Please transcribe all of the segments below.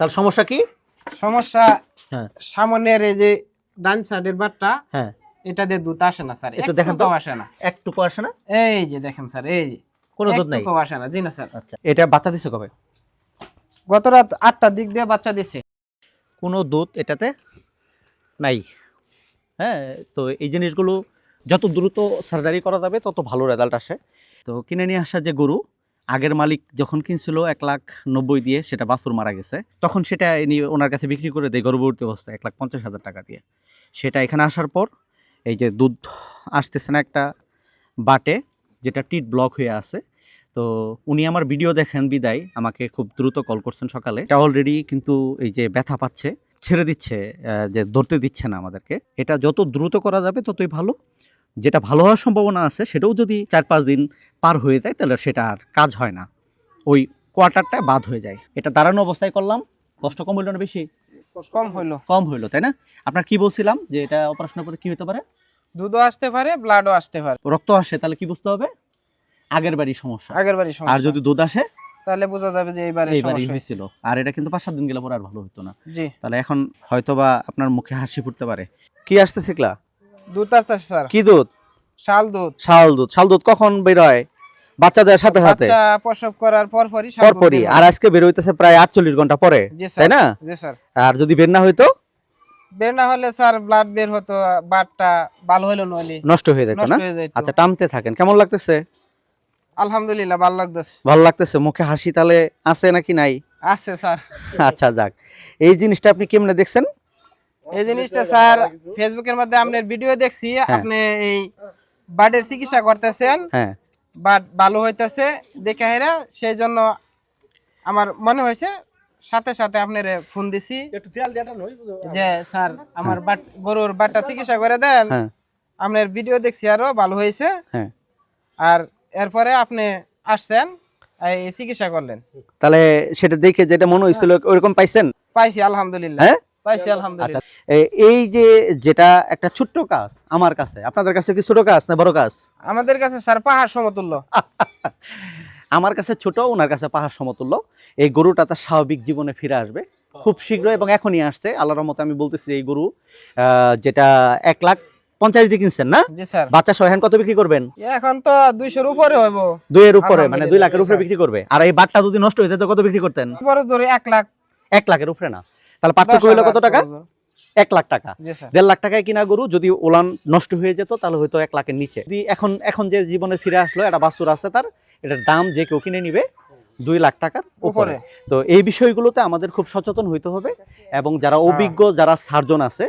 তাহলে সমস্যা কি? সমস্যা হ্যাঁ। সামনের এই যে ডান সাইডের বাটটা হ্যাঁ। এটা দিয়ে দুধ আসে না স্যার। একটু দেখেন তো। আসে না। একটুকু আসে না? এই যে দেখেন স্যার এই যে। কোনো দুধ নাই? একটুকুও আসে না। জি না স্যার। আচ্ছা এটা বাচ্চা দিছে কবে? গত রাত আটটার দিক দিয়ে বাচ্চা দিছে। কোনো দুধ এটাতে নাই। হ্যাঁ তো এই জিনিসগুলো যত দ্রুত সার্জারি করা যাবে তত ভালো রেজাল্ট আসে। তো কিনে নিয়ে আসা যে গরু আগের মালিক যখন কিনছিল এক লাখ নব্বই দিয়ে সেটা বাছুর মারা গেছে, তখন সেটা ইনি ওনার কাছে বিক্রি করে দেয় গর্ভবতী অবস্থায় এক লাখ পঞ্চাশ হাজার টাকা দিয়ে। সেটা এখানে আসার পর এই যে দুধ আসতেছে না একটা বাটে, যেটা টিট ব্লক হয়ে আছে, তো উনি আমার ভিডিও দেখেন, বিদায়, আমাকে খুব দ্রুত কল করছেন সকালে। এটা অলরেডি কিন্তু এই যে ব্যথা পাচ্ছে, ছেড়ে দিচ্ছে যে ধরতে দিচ্ছে না আমাদেরকে। এটা যত দ্রুত করা যাবে ততই ভালো। যেটা ভালো হওয়ার সম্ভাবনা আছে সেটাও যদি চার পাঁচ দিন পার হয়ে যায় তাহলে সেটা আর কাজ হয় না। ওই কোয়ার্টারটা বাদ হয়ে যায়। এটা দাঁড়ানো অবস্থায় করলাম। কষ্ট কম হইল না বেশি? কম হইল। কম হইল তাই না? আপনার কি বলছিলাম? যে এটা অপারেশনের পরে কি হতে পারে? দুধও আসতে পারে ব্লাডও আসতে পারে। রক্ত আসে তাহলে কি বুঝতে হবে? আগের বাড়ি সমস্যা। আগের বাড়ি আর যদি দুধ আসে? তাহলে বোঝা যাবে যে এইবারে এইবারই হয়েছিল। আর এটা কিন্তু পাঁচ সাত দিন গেলে পরে আর ভালো হতো না। জি। তাহলে এখন হয়তোবা আপনার মুখে হাসি ফুটতে পারে। কি আসতে শিখলা দুধ আসতেছে স্যার। কি দুধ? শাল দুধ। শাল দুধ। শাল দুধ কখন বের হয়? বাচ্চা দেওয়ার সাথে সাথে? বাচ্চা প্রসব করার পরপরই আর আজকে বের হইতেছে প্রায় আটচল্লিশ ঘণ্টা পরে তাই না? জি স্যার। আর যদি বের না হইতো? বের না হলে স্যার ব্লাড বের হতো বাটটা ভালো হলো নইলে। নষ্ট হয়ে যেত না? আচ্ছা টানতে থাকেন। কেমন লাগতেছে? আলহামদুলিল্লাহ ভালো লাগতেছে। ভালো লাগতেছে? মুখে হাসি তাহলে আছে নাকি নাই? আছে স্যার। আচ্ছা যাক। এই জিনিসটা আপনি কেমনে দেখছেন? এই জিনিসটা স্যার ফেসবুকের মধ্যে আপনার ভিডিও দেখছি আপনি এই বার্ডের চিকিৎসা করতেছেন হ্যাঁ। বাট ভালো হইতেছে দেখে হেরা সেই জন্য আমার মনে হয়েছে সাথে সাথে আপনার ফোন দিছি। যে স্যার আমার বাট গরুর বাটটা চিকিৎসা করে দেন। হ্যাঁ। আপনার ভিডিও দেখছি আরও ভালো হয়েছে। হ্যাঁ। আর এরপরে আপনি আসছেন এই চিকিৎসা করলেন। তাহলে সেটা দেখে যেটা মনে হয়েছিল ওরকম পাইছেন? পাইছি আলহামদুলিল্লাহ। হ্যাঁ? পাইছি আচ্ছা আলহামদুলিল্লাহ। এই যে যেটা একটা ছোট্ট কাজ আমার কাছে আপনাদের কাছে কি ছোট কাজ না বড় কাজ? আমাদের কাছে স্যার পাহাড় সমতুল্য। আমার কাছে ছোট ওনার কাছে পাহাড় সমতুল্য। এই গরুটা তার স্বাভাবিক জীবনে ফিরে আসবে খুব শীঘ্র এবং এখনই আসছে। আল্লাহর রহমতে আমি বলতেছি এই গরু আহ, যেটা এক লাখ পঞ্চাশ দিয়ে কিনছেন না? বাচ্চা সহ কত বিক্রি করবেন? এখন তো দুইশোর উপরে হইব। দুইয়ের উপরে মানে দুই লাখের উপরে বিক্রি করবে। আর এই বাটটা যদি নষ্ট হয়ে যেত কত বিক্রি করতেন? এক লাখ। এক লাখের উপরে না। তাহলে পার্থক্য হলো কত টাকা? এক লাখ টাকা। দেড় লাখ টাকায় কিনা গরু যদি ওলান নষ্ট হয়ে যেত তাহলে হয়তো এক লাখের নিচে। যদি এখন এখন যে জীবনে ফিরে আসলো একটা বাছুর আছে তার এটার দাম যে কেউ কিনে নিবে দুই লাখ টাকার উপরে। উপরে। তো এই বিষয়গুলোতে আমাদের খুব সচেতন হইতে হবে এবং যারা হ্যাঁ। অভিজ্ঞ যারা সার্জন আছে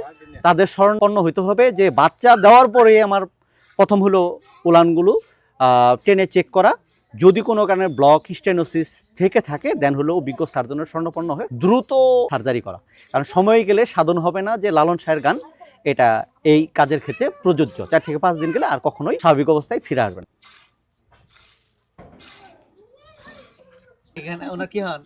তাদের স্মরণপন্ন হইতে হবে যে বাচ্চা দেওয়ার পরে আমার প্রথম হলো উলানগুলো ট্রেনে চেক করা যদি কোনো কারণে ব্লক স্টেনোসিস থেকে থাকে দেন হলো অভিজ্ঞ সার্জনের স্বর্ণপন্ন হয়ে দ্রুত সার্জারি করা। কারণ সময় গেলে সাধন হবে না যে লালন শাহের গান এটা এই কাজের ক্ষেত্রে প্রযোজ্য। চার থেকে পাঁচ দিন গেলে আর কখনোই স্বাভাবিক অবস্থায় ফিরে আসবেন এখানে ওনার কি হন?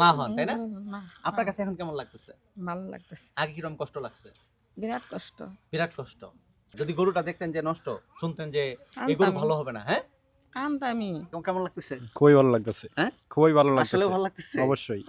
মা হন তাই না? না, আপনার কাছে এখন কেমন লাগতেছে? ভালো লাগতেছে। আগে কীরকম কষ্ট লাগছে? বিরাট কষ্ট। বিরাট কষ্ট। যদি গরুটা দেখতেন যে নষ্ট শুনতেন যে এই গরু ভালো হবে না হ্যাঁ? আনতামই কেমন- কেমন লাগতেছে? খুবই ভালো লাগতেছে। হ্যাঁ? খুবই ভালো আসলে লাগতেছে ভালো লাগতেছে? অবশ্যই।